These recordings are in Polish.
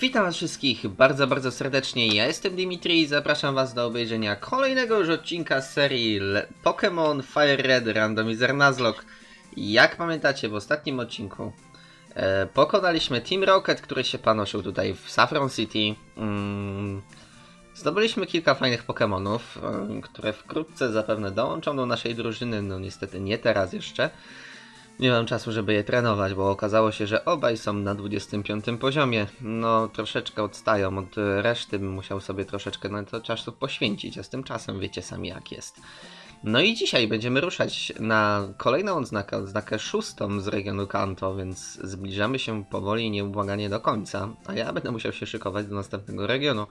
Witam was wszystkich bardzo, bardzo serdecznie. Ja jestem Dimitri i zapraszam was do obejrzenia kolejnego już odcinka serii Le- Pokémon Fire Red Randomizer Nuzlocke. Jak pamiętacie, w ostatnim odcinku e, pokonaliśmy Team Rocket, który się panoszył tutaj w Saffron City. Mm, zdobyliśmy kilka fajnych Pokémonów, e, które wkrótce zapewne dołączą do naszej drużyny. No niestety nie teraz jeszcze. Nie mam czasu, żeby je trenować, bo okazało się, że obaj są na 25 poziomie. No, troszeczkę odstają od reszty, bym musiał sobie troszeczkę na to czasu poświęcić, a z tym czasem wiecie sami jak jest. No i dzisiaj będziemy ruszać na kolejną odznakę, odznakę szóstą z regionu Kanto, więc zbliżamy się powoli i nieubłaganie do końca, a ja będę musiał się szykować do następnego regionu.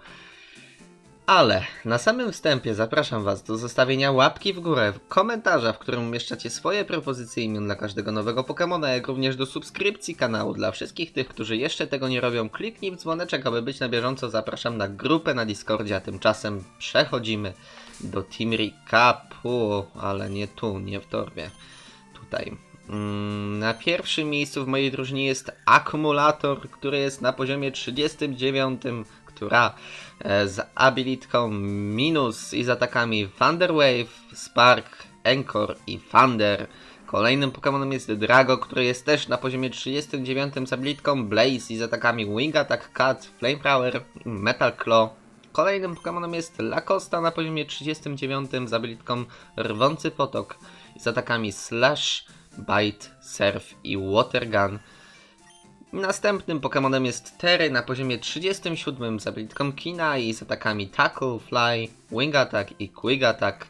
Ale na samym wstępie zapraszam Was do zostawienia łapki w górę, komentarza, w którym umieszczacie swoje propozycje imion dla każdego nowego Pokemona, jak również do subskrypcji kanału. Dla wszystkich tych, którzy jeszcze tego nie robią, kliknij w dzwoneczek, aby być na bieżąco. Zapraszam na grupę na Discordzie, a tymczasem przechodzimy do Team Recapu, ale nie tu, nie w torbie. Tutaj. Mm, Na pierwszym miejscu w mojej drużynie jest akumulator, który jest na poziomie 39, która z abilitką minus i z atakami Thunder Wave, Spark, Encore i Thunder. Kolejnym Pokémonem jest Drago, który jest też na poziomie 39 z abilitką Blaze i z atakami Wing Attack, Cut, Flamethrower i Metal Claw. Kolejnym Pokémonem jest Lacosta na poziomie 39 z abilitką Rwący Potok i z atakami Slash, Bite, Surf i Water Gun. Następnym Pokémonem jest Terry na poziomie 37 z abilitką Kina i z atakami Tackle, Fly, Wing Attack i Quick Attack.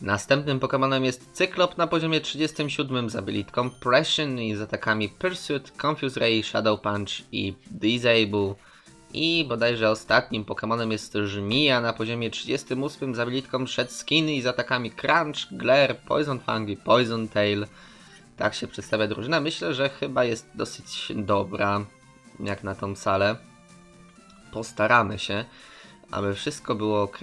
Następnym Pokémonem jest Cyklop na poziomie 37 z abilitką Pression i z atakami Pursuit, Confuse Ray, Shadow Punch i Disable. I bodajże ostatnim Pokémonem jest Żmija na poziomie 38 z abilitką Shed Skin i z atakami Crunch, Glare, Poison Fang i Poison Tail. Tak się przedstawia drużyna. Myślę, że chyba jest dosyć dobra, jak na tą salę. Postaramy się, aby wszystko było ok.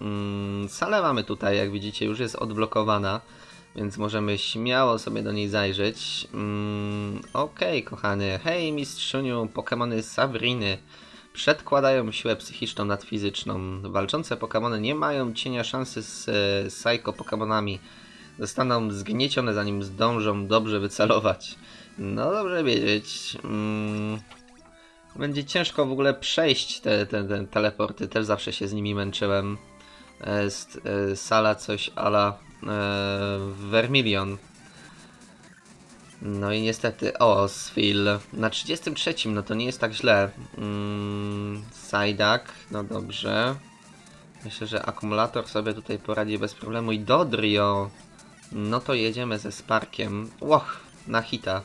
Mm, salę mamy tutaj, jak widzicie, już jest odblokowana, więc możemy śmiało sobie do niej zajrzeć. Mm, ok, kochany. Hej, mistrzuniu, Pokémony Sabriny. Przedkładają siłę psychiczną nad fizyczną. Walczące Pokémony nie mają cienia szansy z e, Psycho Pokémonami zostaną zgniecione zanim zdążą dobrze wycelować. No dobrze wiedzieć. Mm, będzie ciężko w ogóle przejść te, te, te teleporty, też zawsze się z nimi męczyłem. Jest e, sala coś ala e, Vermilion. No i niestety, o, Sfil. Na 33, no to nie jest tak źle. Mm, Sajdak, no dobrze. Myślę, że akumulator sobie tutaj poradzi bez problemu. I Dodrio. No to jedziemy ze Sparkiem. Łoch, na hita.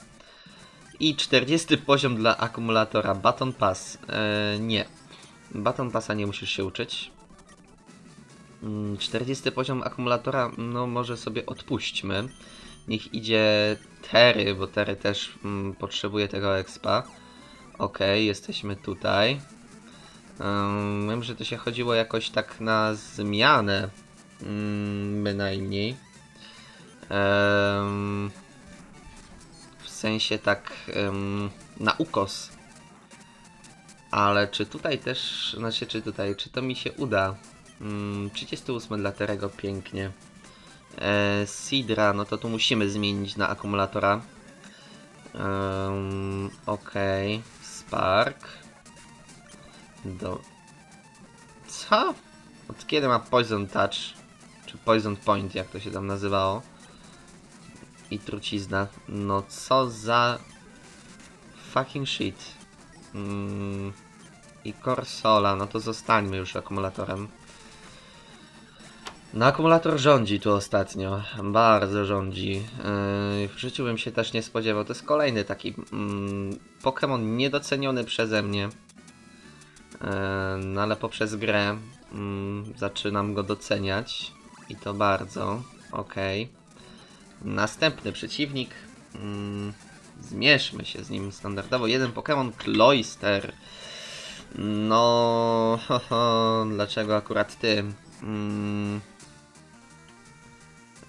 I 40 poziom dla akumulatora. Baton Pass. Eee, nie. Baton Passa nie musisz się uczyć. Mm, 40 poziom akumulatora, no może sobie odpuśćmy. Niech idzie Terry, bo Terry też mm, potrzebuje tego expa. Okej, jesteśmy tutaj. Ym, wiem, że to się chodziło jakoś tak na zmianę. Mm, bynajmniej. W sensie tak na ukos. Ale czy tutaj też, znaczy czy tutaj, czy to mi się uda? Mm, 38 dla Terego, pięknie. E, Sidra, no to tu musimy zmienić na akumulatora. Um, Okej, Spark. Do... Co? Od kiedy ma Poison Touch? Czy Poison Point, jak to się tam nazywało? I trucizna. No co za... Fucking shit. Mm. I Corsola, no to zostańmy już akumulatorem. No akumulator rządzi tu ostatnio, bardzo rządzi. Yy, w życiu bym się też nie spodziewał. To jest kolejny taki mm, Pokémon niedoceniony przeze mnie. Yy, no ale poprzez grę mm, zaczynam go doceniać. I to bardzo. Okej. Następny przeciwnik. Mm, zmierzmy się z nim standardowo. Jeden Pokémon Cloyster. No, ho, ho, dlaczego akurat ty? Mm,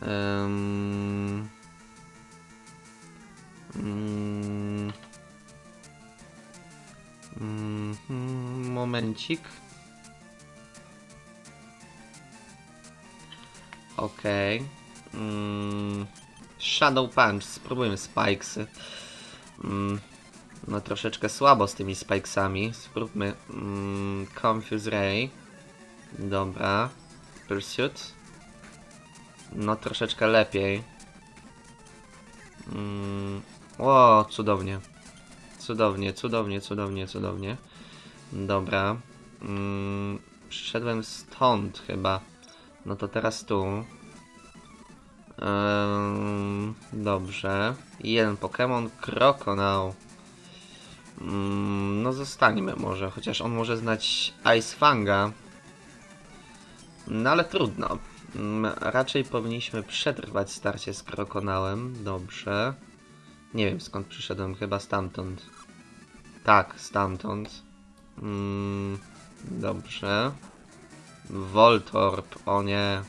em, mm, Mhm, momencik. Okej. Mm, Shadow Punch, spróbujmy Spikesy. Mm, no troszeczkę słabo z tymi Spikesami. Spróbmy mm, Confuse Ray. Dobra. Pursuit. No troszeczkę lepiej. Mm, o, cudownie. Cudownie, cudownie, cudownie, cudownie. Dobra. Przyszedłem stąd chyba. No to teraz tu. Ehm, dobrze. Jeden Pokémon Krokonał. Mm, no zostańmy może, chociaż on może znać Ice Fanga. No ale trudno. Mm, raczej powinniśmy przetrwać starcie z Krokonałem. Dobrze. Nie wiem skąd przyszedłem, chyba stamtąd. Tak, stamtąd. Mm, dobrze. Voltorb, o nie.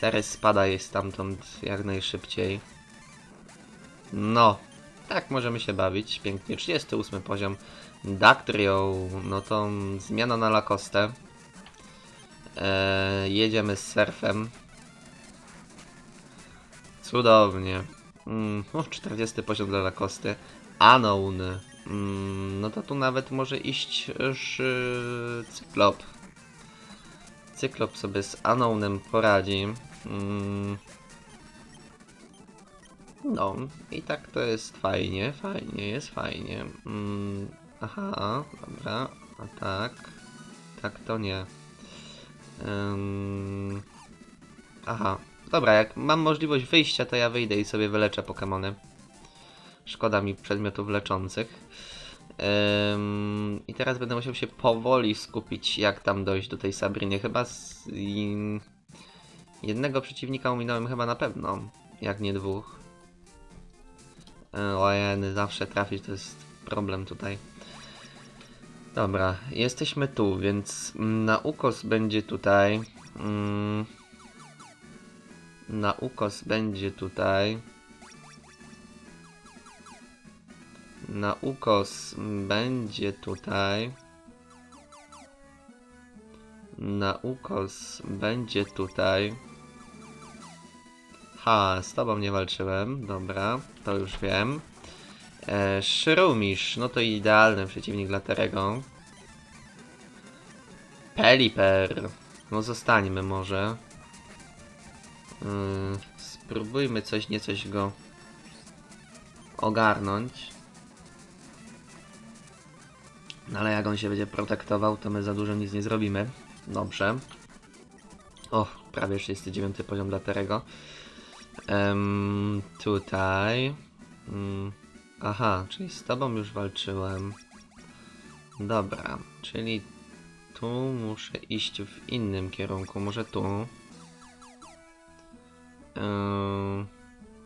Teraz spada jest stamtąd jak najszybciej. No, tak możemy się bawić. Pięknie, 38 poziom. Dactrio, no to zmiana na Lacoste. Eee, jedziemy z surfem. Cudownie. Mm, o, 40 poziom dla Lakosty. Unknown. Mm, no to tu nawet może iść już yy, Cyklop. Cyklop sobie z Unknownem poradzi. Mm. No, i tak to jest fajnie, fajnie, jest fajnie. Mm, aha, dobra, a tak. Tak to nie. Ym, aha, dobra, jak mam możliwość wyjścia, to ja wyjdę i sobie wyleczę Pokémony. Szkoda mi przedmiotów leczących. Ym, I teraz będę musiał się powoli skupić, jak tam dojść do tej Sabriny. Chyba z jednego przeciwnika ominąłem chyba na pewno, jak nie dwóch. Yy, Ojeny, zawsze trafić to jest problem tutaj. Dobra, jesteśmy tu, więc mm, na ukos będzie tutaj. Mm, na ukos będzie tutaj. Na ukos będzie tutaj. Na ukos będzie tutaj. Ha, z tobą nie walczyłem. Dobra, to już wiem. E, Shrumish, no to idealny przeciwnik dla Terego. Peliper. No zostańmy może. Yy, spróbujmy coś, nie coś go ogarnąć. No ale jak on się będzie protektował, to my za dużo nic nie zrobimy. Dobrze. O, prawie 39 poziom dla Terego. Em, tutaj. Mm, aha, czyli z tobą już walczyłem. Dobra, czyli tu muszę iść w innym kierunku. Może tu. Ym,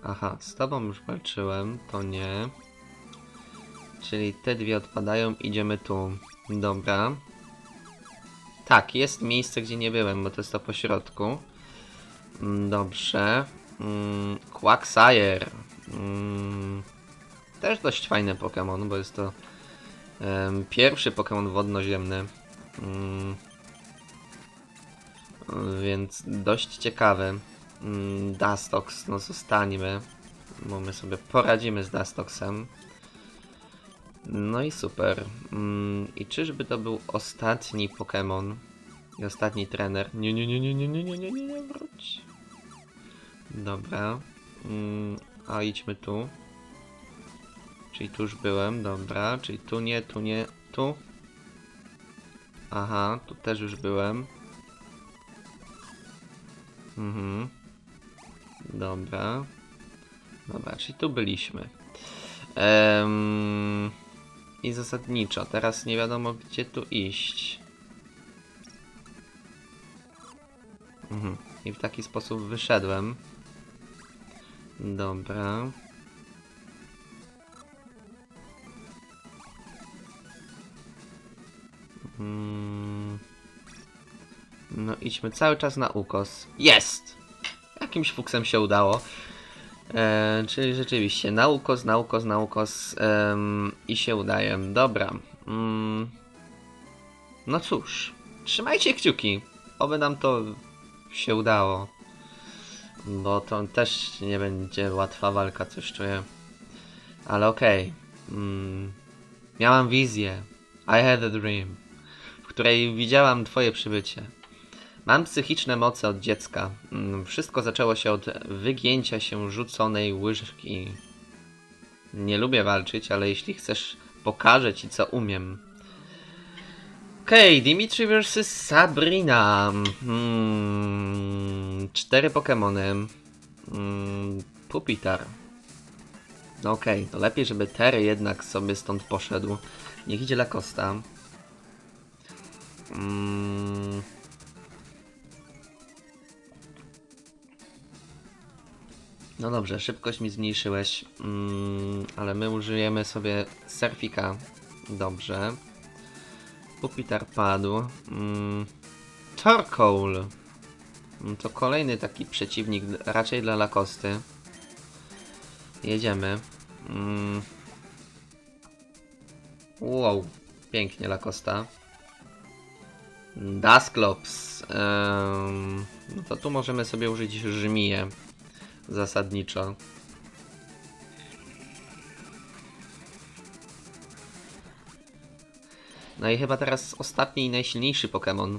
aha, z tobą już walczyłem, to nie. Czyli te dwie odpadają, idziemy tu. Dobra. Tak, jest miejsce, gdzie nie byłem, bo to jest to po środku. Mm, Dobrze. Mm, Quagsire. Mm, też dość fajny Pokémon, bo jest to pierwszy Pokémon wodnoziemny. Mm, więc dość ciekawy. Mm, Dustox, no zostańmy, bo my sobie poradzimy z Dustoxem. No i super. Mm, I czyżby to był ostatni Pokémon ostatni trener? Nie, nie, nie, nie, nie, nie, nie, nie, nie, wróć. Dobra. Mm, a idźmy tu. Czyli tu już byłem, dobra. Czyli tu nie, tu nie, tu. Aha, tu też już byłem. Mhm. Dobra. Dobra, czyli tu byliśmy. I zasadniczo, teraz nie wiadomo gdzie tu iść. Mhm. I w taki sposób wyszedłem. Dobra. Mm. No idźmy cały czas na ukos. Jest! Jakimś fuksem się udało. E, czyli rzeczywiście naukos, naukos, naukos em, i się udaje. Dobra. Mm, no cóż, trzymajcie kciuki. Oby nam to się udało. Bo to też nie będzie łatwa walka, coś czuję. Ale okej. Mm, miałam wizję. I had a dream. W której widziałam twoje przybycie. Mam psychiczne moce od dziecka. Mm, Wszystko zaczęło się od wygięcia się rzuconej łyżki. Nie lubię walczyć, ale jeśli chcesz, pokażę ci co umiem. Okej, Dimitri vs Sabrina. Hmm, cztery Pokémony. Hmm, Pupitar. No Okej, to lepiej, żeby Terry jednak sobie stąd poszedł. Niech idzie Lacosta. Mm. No dobrze, szybkość mi zmniejszyłeś, mm, ale my użyjemy sobie Surfika. Dobrze. Pupitar padł. Mm. Torkoal. Mm, To kolejny taki przeciwnik, raczej dla Lakosty. Jedziemy. Mm. Wow, pięknie Lakosta. Dusklops. Em, no to tu możemy sobie użyć żmiję. Zasadniczo. No i chyba teraz ostatni i najsilniejszy Pokémon.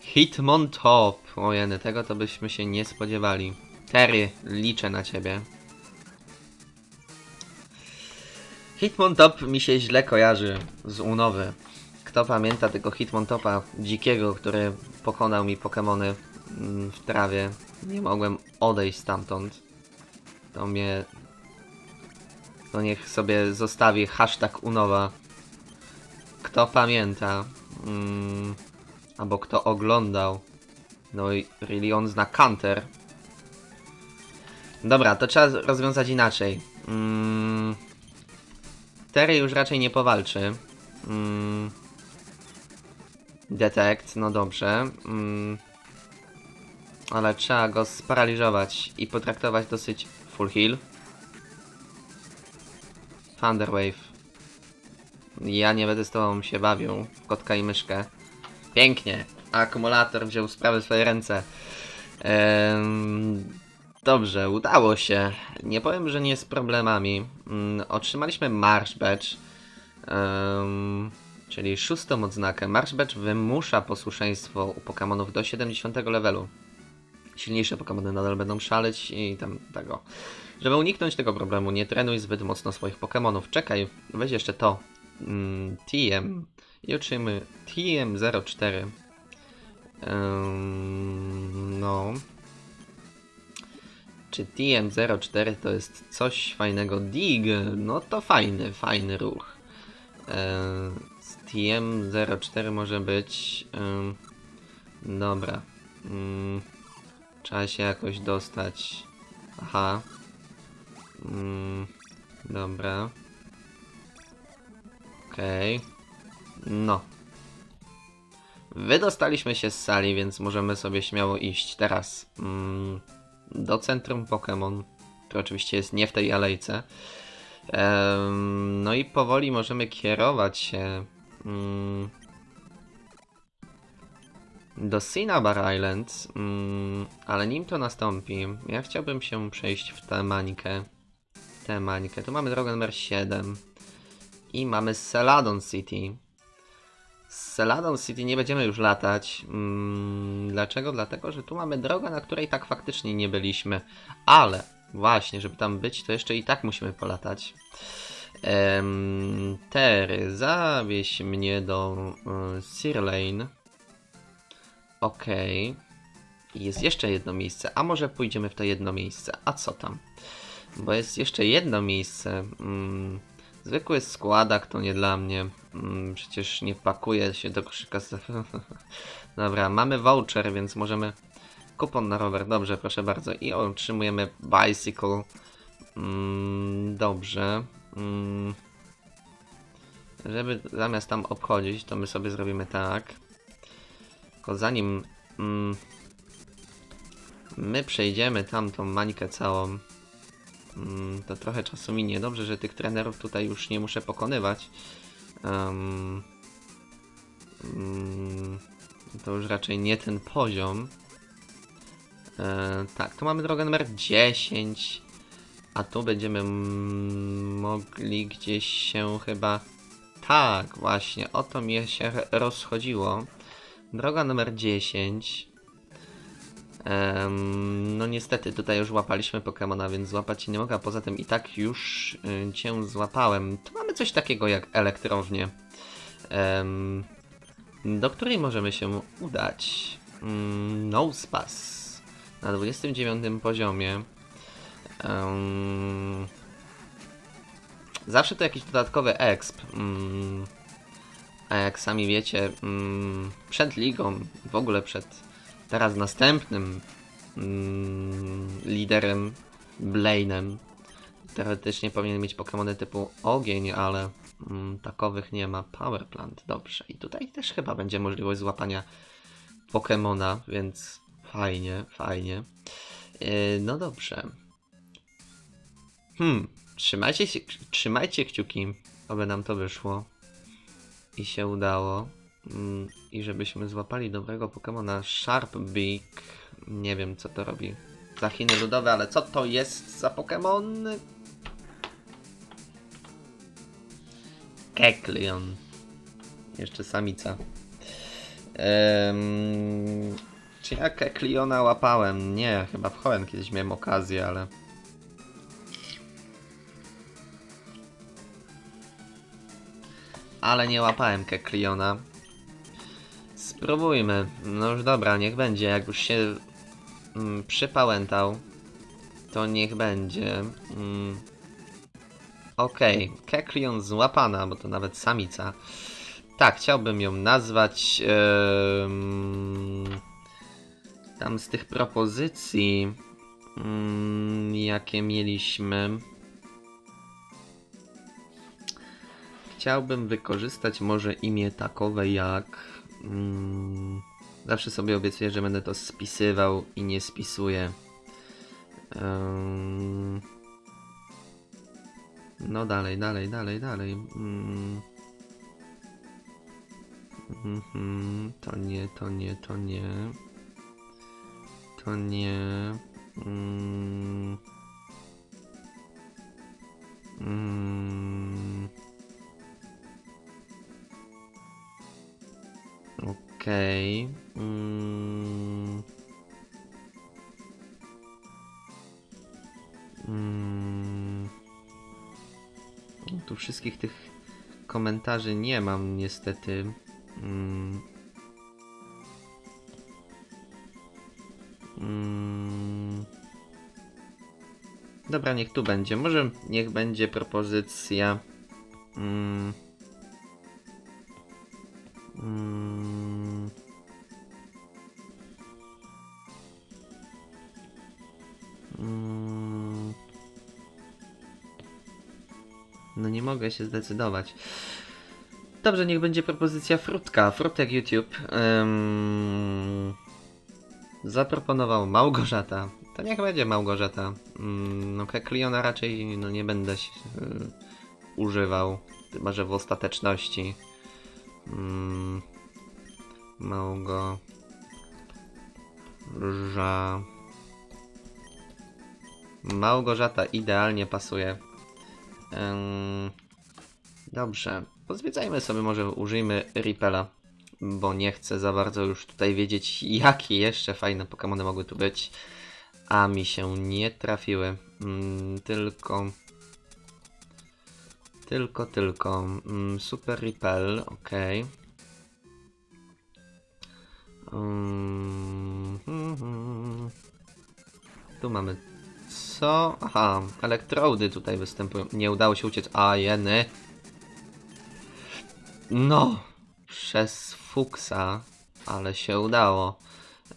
Hitmontop. Ojeny, tego to byśmy się nie spodziewali. Terry, liczę na ciebie. Hitmontop mi się źle kojarzy z Unowy. Kto pamięta tego Hitmontopa dzikiego, który pokonał mi Pokémony mm, w trawie? Nie mogłem odejść stamtąd. To mnie... To niech sobie zostawi hashtag Unowa. Kto pamięta? Mm, albo kto oglądał? No i really on zna Counter. Dobra, to trzeba rozwiązać inaczej. Mm, Terry już raczej nie powalczy. Mm, detect, no dobrze. Mm, ale trzeba go sparaliżować i potraktować dosyć full heal. Thunderwave. Ja nie będę z tobą się bawił kotka i myszkę. Pięknie. Akumulator wziął sprawę w swoje ręce. Em, dobrze, udało się. Nie powiem, że nie z problemami. Mm, otrzymaliśmy Marsh Badge. em, czyli szóstą odznakę. Marsh Badge wymusza posłuszeństwo u Pokémonów do 70 levelu. Silniejsze Pokémony nadal będą szaleć i tam tego. Żeby uniknąć tego problemu, nie trenuj zbyt mocno swoich Pokémonów. Czekaj, weź jeszcze to. Mm, TM. I otrzymy TM04. Ym, no. Czy TM04 to jest coś fajnego? Dig, no to fajny, fajny ruch. Ym, z TM04 może być. ym, dobra. Ym, trzeba się jakoś dostać. Aha. Ym, dobra. Okej. No. Wydostaliśmy się z sali, więc możemy sobie śmiało iść teraz mm, do centrum Pokémon, które oczywiście jest nie w tej alejce. Em, no i powoli możemy kierować się mm, do Cinnabar Island, mm, ale nim to nastąpi, ja chciałbym się przejść w tę mańkę. Tę mańkę. Tu mamy drogę numer 7 i mamy Celadon City. Z Celadon City nie będziemy już latać. Mm, dlaczego? Dlatego, że tu mamy drogę, na której tak faktycznie nie byliśmy. Ale właśnie, żeby tam być, to jeszcze i tak musimy polatać. Em, Terry, zawieź mnie do y, Sir Lane. Okej. I Jest jeszcze jedno miejsce, a może pójdziemy w to jedno miejsce. A co tam? Bo jest jeszcze jedno miejsce. Mm, zwykły składak to nie dla mnie. Mm, przecież nie pakuje się do koszyka. Dobra, mamy voucher, więc możemy. Kupon na rower, dobrze, proszę bardzo. I otrzymujemy bicycle. Mm, dobrze. Mm, żeby zamiast tam obchodzić, to my sobie zrobimy tak. Tylko zanim my przejdziemy tamtą mańkę całą, to trochę czasu minie. Dobrze, że tych trenerów tutaj już nie muszę pokonywać. Em, mm, to już raczej nie ten poziom. E, tak, tu mamy drogę numer 10. A tu będziemy mm, mogli gdzieś się chyba. Tak, właśnie, o to mi się rozchodziło. Droga numer 10. Em, no niestety, tutaj już łapaliśmy Pokemona, więc złapać się nie mogę, a poza tym i tak już y, cię złapałem. Tu mamy coś takiego jak elektrownię, em, do której możemy się udać. Mm, Nosepass na 29 poziomie. Em, zawsze to jakiś dodatkowy exp. Mm, a jak sami wiecie, mm, przed ligą, w ogóle przed teraz następnym mm, liderem, Blainem, teoretycznie powinien mieć Pokémony typu ogień, ale mm, takowych nie ma. Power Plant, dobrze. I tutaj też chyba będzie możliwość złapania Pokémona, więc fajnie, fajnie. Yy, no dobrze. Hmm, trzymajcie, się, trzymajcie kciuki, aby nam to wyszło i się udało. Mm, I żebyśmy złapali dobrego Pokemona Sharpbeak. Nie wiem co to robi. Za Chiny ludowe, ale co to jest za Pokemon? Kekleon. Jeszcze samica. Czy ja Kekleona łapałem? Nie, chyba w kiedyś miałem okazję, ale... Ale nie łapałem Kekleona. Spróbujmy. No już dobra, niech będzie. Jak już się mm, przypałętał, to niech będzie. Mm. Okej, okay. Keklion złapana, bo to nawet samica. Tak, chciałbym ją nazwać. em, tam z tych propozycji, mm, jakie mieliśmy. Chciałbym wykorzystać może imię takowe jak. Mm, zawsze sobie obiecuję, że będę to spisywał i nie spisuję. No dalej, dalej, dalej, dalej. Mm. Mhm, to nie, to nie, to nie. To nie. Mm. Okej. Mm. Mm. No, Tu wszystkich tych komentarzy nie mam niestety. Mm. Mm. Dobra, niech tu będzie. Może niech będzie propozycja. Mm. Mm. Mogę się zdecydować. Dobrze, niech będzie propozycja frutka. Frutek YouTube zaproponował Małgorzata. To niech będzie Małgorzata. Mm, no Kekliona raczej no, nie będę się, y, używał. Chyba, że w ostateczności. Mm, Małgo... Małgorzata idealnie pasuje. Em, dobrze. Pozwiedzajmy sobie, może użyjmy Ripela, bo nie chcę za bardzo już tutaj wiedzieć, jakie jeszcze fajne Pokémony mogły tu być, a mi się nie trafiły. Mm, tylko... Tylko, tylko. Mm, Super Repel, ok. Mm, hmm, hmm. Tu mamy co? Aha, elektrody tutaj występują. Nie udało się uciec. A, jeny. No, przez fuksa, ale się udało.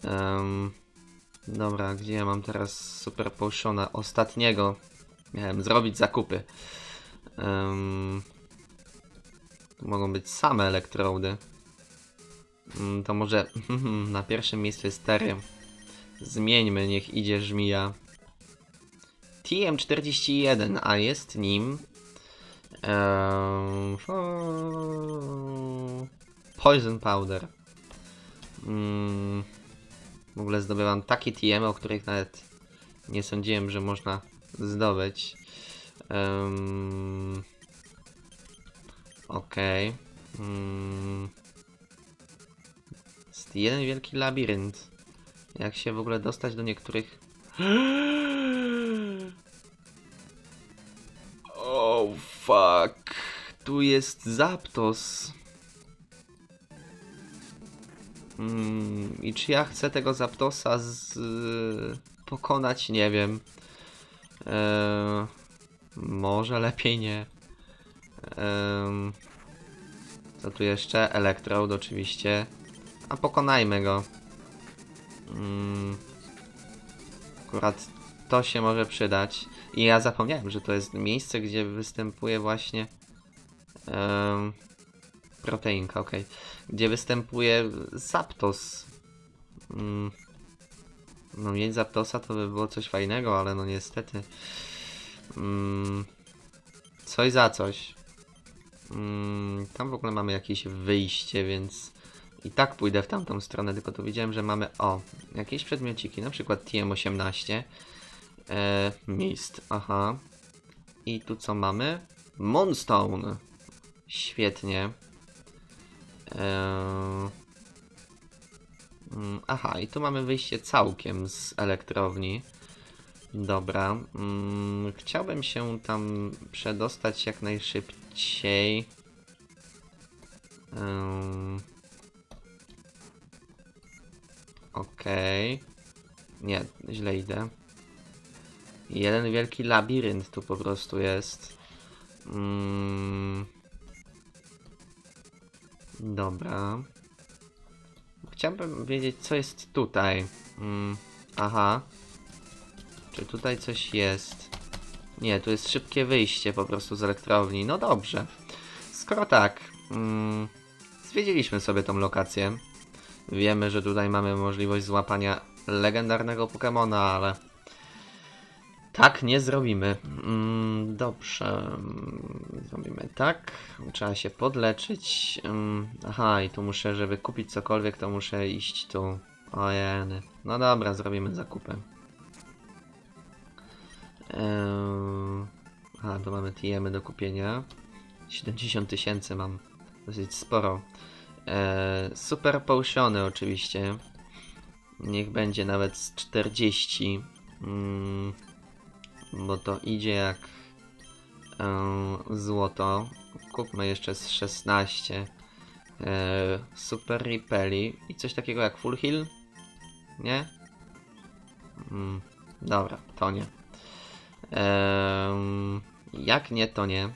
Em, dobra, gdzie ja mam teraz super potiona? Ostatniego. Miałem zrobić zakupy. Tu mogą być same elektrody. Mm, To może na pierwszym miejscu jest Terry. Zmieńmy, niech idzie żmija. TM41, a jest nim Poison Powder. Mm, w ogóle zdobywam takie TM, o których nawet nie sądziłem, że można zdobyć. Um, Okej. Mm, jest jeden wielki labirynt. Jak się w ogóle dostać do niektórych. Oh fuck. Tu jest Zapdos. Mm, I czy ja chcę tego Zapdosa z... pokonać? Nie wiem. Eee, może lepiej nie. Eee, co tu jeszcze? Elektrode oczywiście. A pokonajmy go. Mm, akurat to się może przydać. I ja zapomniałem, że to jest miejsce, gdzie występuje właśnie em, proteinka, okej. Gdzie występuje Zapdos. Mm. No mieć Zapdosa to by było coś fajnego, ale no niestety. Mm. Coś za coś. Mm, tam w ogóle mamy jakieś wyjście, więc i tak pójdę w tamtą stronę, tylko tu widziałem, że mamy o, jakieś przedmiociki, na przykład TM18. E, mist, aha. I tu co mamy? Moonstone. Świetnie. E, mm, aha, i tu mamy wyjście całkiem z elektrowni. Dobra. Mm, chciałbym się tam przedostać jak najszybciej. Em, Okej. Nie, źle idę. Jeden wielki labirynt tu po prostu jest. Mm. Dobra. Chciałbym wiedzieć, co jest tutaj. Mm. Aha. Czy tutaj coś jest? Nie, tu jest szybkie wyjście po prostu z elektrowni. No dobrze. Skoro tak, mm, zwiedziliśmy sobie tą lokację. Wiemy, że tutaj mamy możliwość złapania legendarnego Pokemona, ale tak nie zrobimy. Mm, dobrze. mm, Zrobimy tak. Trzeba się podleczyć. Mm, aha, i tu muszę, żeby kupić cokolwiek, to muszę iść tu. Ojeny. No dobra, zrobimy zakupy. Eee, aha, tu mamy TM do kupienia. 70 tysięcy mam. Dosyć sporo. Eee, super potiony oczywiście. Niech będzie nawet z 40. Mm, bo to idzie jak e, złoto. Kupmy jeszcze z 16. E, super Repelli i coś takiego jak Full Heal? Nie? Mm, dobra, to nie. Em, jak nie, to nie.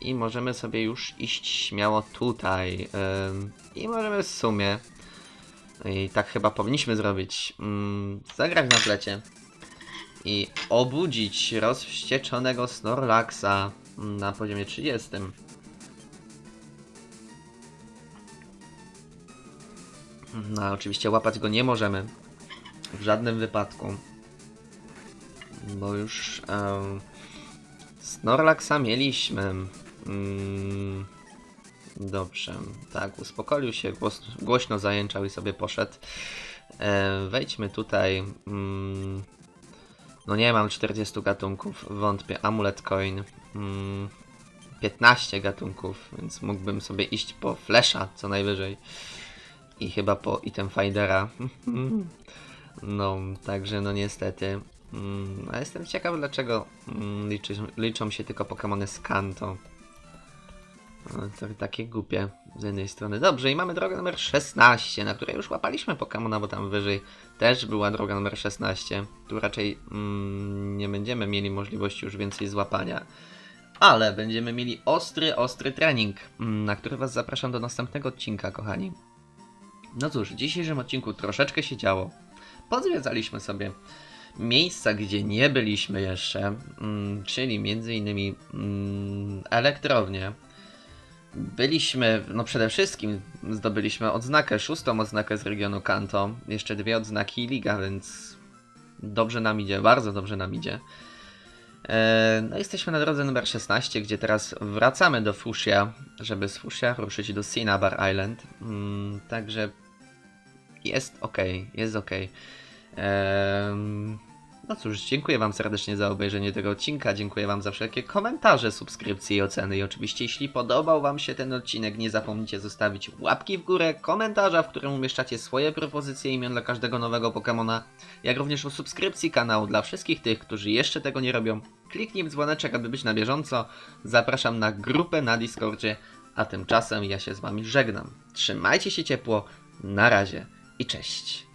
I możemy sobie już iść śmiało tutaj. em, I możemy w sumie. I tak chyba powinniśmy zrobić. Mm, zagrać na plecie i obudzić rozwścieczonego Snorlaxa na poziomie 30. No, oczywiście łapać go nie możemy. W żadnym wypadku. Bo już Snorlaxa mieliśmy. Mm, dobrze, tak, uspokoił się, głos, głośno zajęczał i sobie poszedł. E, wejdźmy tutaj. Mm, no nie mam 40 gatunków, wątpię. Amulet Coin. Mm, 15 gatunków, więc mógłbym sobie iść po Flesza co najwyżej. I chyba po Item Findera. no, także no niestety. Mm, a jestem ciekaw dlaczego mm, liczy, liczą się tylko Pokémony z Kanto. No, to takie głupie z jednej strony. Dobrze, i mamy drogę numer 16, na której już łapaliśmy Pokemona, bo tam wyżej też była droga numer 16. Tu raczej mm, nie będziemy mieli możliwości już więcej złapania. Ale będziemy mieli ostry, ostry trening, mm, na który Was zapraszam do następnego odcinka, kochani. No cóż, w dzisiejszym odcinku troszeczkę się działo. Pozwiedzaliśmy sobie miejsca, gdzie nie byliśmy jeszcze, mm, czyli innymi mm, elektrownie. Byliśmy, no przede wszystkim zdobyliśmy odznakę, szóstą odznakę z regionu Kanto, jeszcze dwie odznaki Liga, więc dobrze nam idzie, bardzo dobrze nam idzie. E, No, jesteśmy na drodze numer 16, gdzie teraz wracamy do Fushia, żeby z Fushia ruszyć do Cinnabar Island. Mm, Także jest ok, jest ok. No cóż, dziękuję Wam serdecznie za obejrzenie tego odcinka. Dziękuję Wam za wszelkie komentarze, subskrypcje i oceny. I oczywiście, jeśli podobał Wam się ten odcinek, nie zapomnijcie zostawić łapki w górę, komentarza, w którym umieszczacie swoje propozycje imion dla każdego nowego Pokemona, jak również o subskrypcji kanału dla wszystkich tych, którzy jeszcze tego nie robią. Kliknij w dzwoneczek, aby być na bieżąco. Zapraszam na grupę na Discordzie, a tymczasem ja się z Wami żegnam. Trzymajcie się ciepło, na razie i cześć.